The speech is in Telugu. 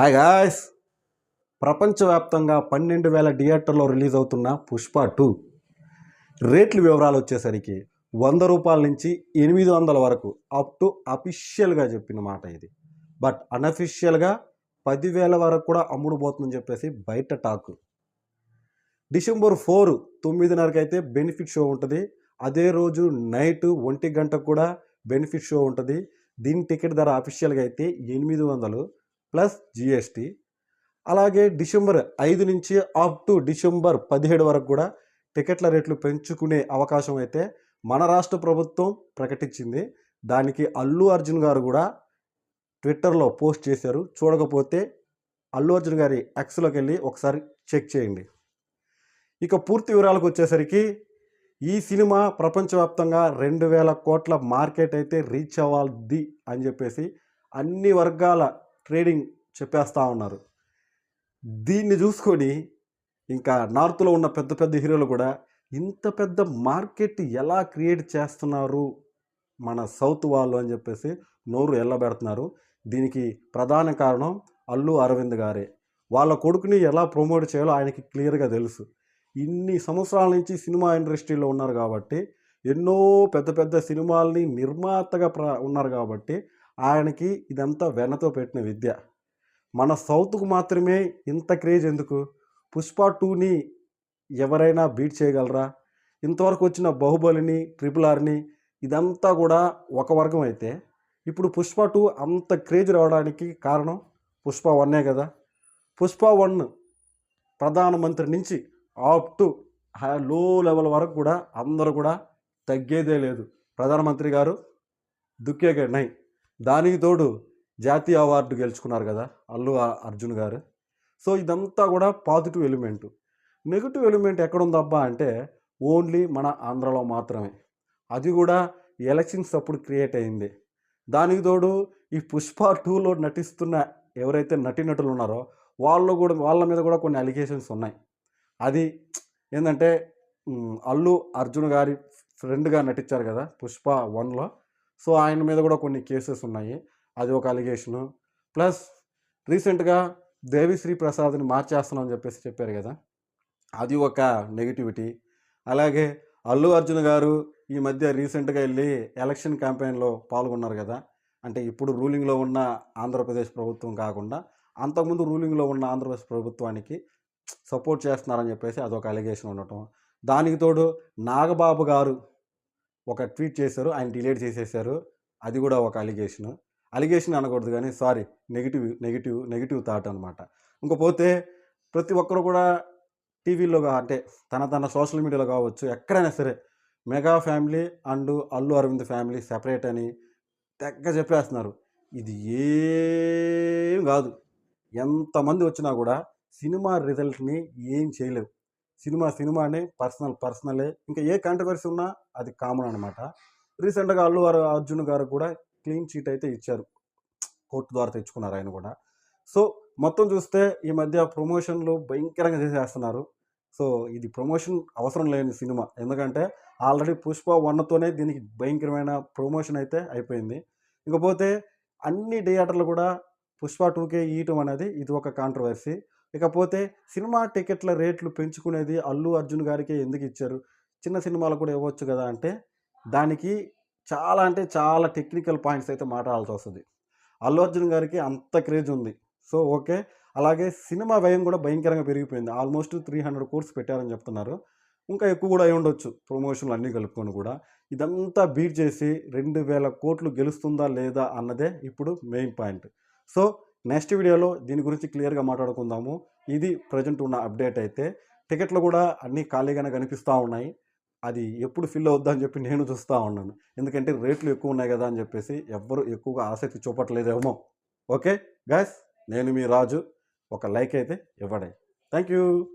హాయ్ గాయస్ ప్రపంచవ్యాప్తంగా పన్నెండు వేల థియేటర్లో రిలీజ్ అవుతున్న పుష్ప టూ. రేట్ల వివరాలు వచ్చేసరికి వంద రూపాయల నుంచి ఎనిమిది వందల వరకు అప్ టు అఫీషియల్గా చెప్పిన మాట ఇది. బట్ అన్అఫీషియల్గా పదివేల వరకు కూడా అమ్ముడుపోతుందని చెప్పేసి బయట టాక్ డిసెంబర్ ఫోర్ తొమ్మిదిన్నరకి అయితే బెనిఫిట్ షో ఉంటుంది. అదే రోజు నైట్ ఒంటి గంటకు కూడా బెనిఫిట్ షో ఉంటుంది. దీని టికెట్ ధర అఫీషియల్గా అయితే ఎనిమిది వందలు. Plus GST. అలాగే డిసెంబర్ ఐదు నుంచి అప్ టు డిసెంబర్ పదిహేడు వరకు కూడా టికెట్ల రేట్లు పెంచుకునే అవకాశం అయితే మన రాష్ట్ర ప్రభుత్వం ప్రకటించింది. దానికి అల్లు అర్జున్ గారు కూడా ట్విట్టర్లో పోస్ట్ చేశారు. చూడకపోతే అల్లు అర్జున్ గారి ఎక్స్లోకి వెళ్ళి ఒకసారి చెక్ చేయండి. ఇక పూర్తి వివరాలకు వచ్చేసరికి ఈ సినిమా ప్రపంచవ్యాప్తంగా రెండు వేల కోట్ల మార్కెట్ అయితే రీచ్ అవ్వాలి అని చెప్పేసి అన్ని వర్గాల ట్రేడింగ్ చెప్పేస్తూ ఉన్నారు. దీన్ని చూసుకొని ఇంకా నార్త్లో ఉన్న పెద్ద పెద్ద హీరోలు కూడా ఇంత పెద్ద మార్కెట్ ఎలా క్రియేట్ చేస్తున్నారు? మన సౌత్ వాళ్ళు అని చెప్పేసి నోరు ఎల్లబెడుతున్నారు. దీనికి ప్రధాన కారణం అల్లు అరవింద్ గారే. వాళ్ళ కొడుకుని ఎలా ప్రమోట్ చేయాలో ఆయనకి క్లియర్గా తెలుసు. ఇన్ని సంవత్సరాల నుంచి సినిమా ఇండస్ట్రీలో ఉన్నారు కాబట్టి ఎన్నో పెద్ద పెద్ద సినిమాల్ని నిర్మాతగా ప్ర ఉన్నారు కాబట్టి ఆయనకి ఇదంతా వెనతో పెట్టిన విద్య. మన సౌత్కు మాత్రమే ఇంత క్రేజ్ ఎందుకు? పుష్ప టూని ఎవరైనా బీట్ చేయగలరా? ఇంతవరకు వచ్చిన బాహుబలిని ట్రిపుల్ ఆర్ని ఇదంతా కూడా ఒక వర్గం అయితే ఇప్పుడు పుష్ప టూ అంత క్రేజ్ రావడానికి కారణం పుష్ప వన్నే కదా? పుష్ప వన్ ప్రధానమంత్రి నుంచి అప్ టు లో లెవెల్ వరకు కూడా అందరూ కూడా తగ్గేదే లేదు. ప్రధానమంత్రి గారు దుక్కే నై. దానికి తోడు జాతీయ అవార్డు గెలుచుకున్నారు కదా అల్లు అర్జున్ గారు. సో ఇదంతా కూడా పాజిటివ్ ఎలిమెంట్. నెగిటివ్ ఎలిమెంట్ ఎక్కడుందబ్బా అంటే ఓన్లీ మన ఆంధ్రలో మాత్రమే. అది కూడా ఎలక్షన్స్ అప్పుడు క్రియేట్ అయింది. దానికి తోడు ఈ పుష్ప టూలో నటిస్తున్న ఎవరైతే నటీనటులు ఉన్నారో వాళ్ళు కూడా వాళ్ళ మీద కూడా కొన్ని అలిగేషన్స్ ఉన్నాయి. అది ఏంటంటే అల్లు అర్జున్ గారి ఫ్రెండ్గా నటించారు కదా పుష్ప వన్లో. సో ఆయన మీద కూడా కొన్ని కేసెస్ ఉన్నాయి. అది ఒక అలిగేషను. ప్లస్ రీసెంట్గా దేవిశ్రీ ప్రసాద్ని మార్చేస్తున్నామని చెప్పేసి చెప్పారు కదా! అది ఒక నెగిటివిటీ. అలాగే అల్లు అర్జున్ గారు ఈ మధ్య రీసెంట్గా వెళ్ళి ఎలక్షన్ క్యాంపెయిన్లో పాల్గొన్నారు కదా! అంటే ఇప్పుడు రూలింగ్లో ఉన్న ఆంధ్రప్రదేశ్ ప్రభుత్వం కాకుండా అంతకుముందు రూలింగ్లో ఉన్న ఆంధ్రప్రదేశ్ ప్రభుత్వానికి సపోర్ట్ చేస్తున్నారని చెప్పేసి అదొక అలిగేషన్ ఉండటం. దానికి తోడు నాగబాబు గారు ఒక ట్వీట్ చేశారు ఆయన డిలీట్ చేసేసారు. అది కూడా ఒక అలిగేషన్. అలిగేషన్ అనకూడదు కానీ sorry negative negative negative thought అనమాట. ఇంకపోతే ప్రతి ఒక్కరు కూడా టీవీలో అంటే తన తన సోషల్ మీడియాలో కావచ్చు ఎక్కడైనా సరే mega family and Allu Aravind family separate అని తెగ్గ చెప్పేస్తున్నారు. ఇది ఏం కాదు. ఎంతమంది వచ్చినా కూడా సినిమా రిజల్ట్ని ఏం చేయలేవు. సినిమా సినిమానే పర్సనల్ పర్సనలే. ఇంకా ఏ కాంట్రవర్సీ ఉన్నా అది కామన్ అనమాట రీసెంట్గా అల్లు అర్జున్ గారు కూడా క్లీన్ చీట్ అయితే ఇచ్చారు. కోర్టు ద్వారా తెచ్చుకున్నారు ఆయన కూడా. సో మొత్తం చూస్తే ఈ మధ్య ప్రమోషన్లు భయంకరంగా చేసేస్తున్నారు. సో ఇది ప్రమోషన్ అవసరం లేని సినిమా. ఎందుకంటే ఆల్రెడీ పుష్ప వన్తోనే దీనికి భయంకరమైన ప్రమోషన్ అయితే అయిపోయింది. ఇకపోతే అన్ని థియేటర్లు కూడా పుష్ప టూకే ఇయటం అనేది ఇది ఒక కాంట్రవర్సీ ఇకపోతే సినిమా టికెట్ల రేట్లు పెంచుకునేది అల్లు అర్జున్ గారికే ఎందుకు ఇచ్చారు? చిన్న సినిమాలు కూడా ఇవ్వచ్చు కదా అంటే దానికి చాలా అంటే చాలా టెక్నికల్ పాయింట్స్ అయితే మాట్లాడాల్సి వస్తుంది. అల్లు అర్జున్ గారికి అంత క్రేజ్ ఉంది. So okay. అలాగే సినిమా వ్యయం కూడా భయంకరంగా పెరిగిపోయింది. ఆల్మోస్ట్ త్రీ హండ్రెడ్ కోర్స్ పెట్టారని చెప్తున్నారు. ఇంకా ఎక్కువ కూడా అయి ఉండొచ్చు ప్రమోషన్లు అన్నీ కలుపుకొని కూడా. ఇదంతా బీట్ చేసి రెండు వేల కోట్లు గెలుస్తుందా లేదా అన్నదే ఇప్పుడు మెయిన్ పాయింట్. సో నెక్స్ట్ వీడియోలో దీని గురించి క్లియర్గా మాట్లాడుకుందాము. ఇది ప్రజెంట్ ఉన్న అప్డేట్ అయితే టికెట్లు కూడా అన్నీ ఖాళీగానే కనిపిస్తూ ఉన్నాయి. అది ఎప్పుడు ఫిల్ అవుద్దా అని చెప్పి నేను చూస్తూ ఉన్నాను. ఎందుకంటే రేట్లు ఎక్కువ ఉన్నాయి కదా అని చెప్పేసి ఎవ్వరు ఎక్కువగా ఆసక్తి చూపట్లేదేమో. ఓకే? గాయస్ నేను మీ రాజు. ఒక లైక్ అయితే ఇవ్వడే. Thank you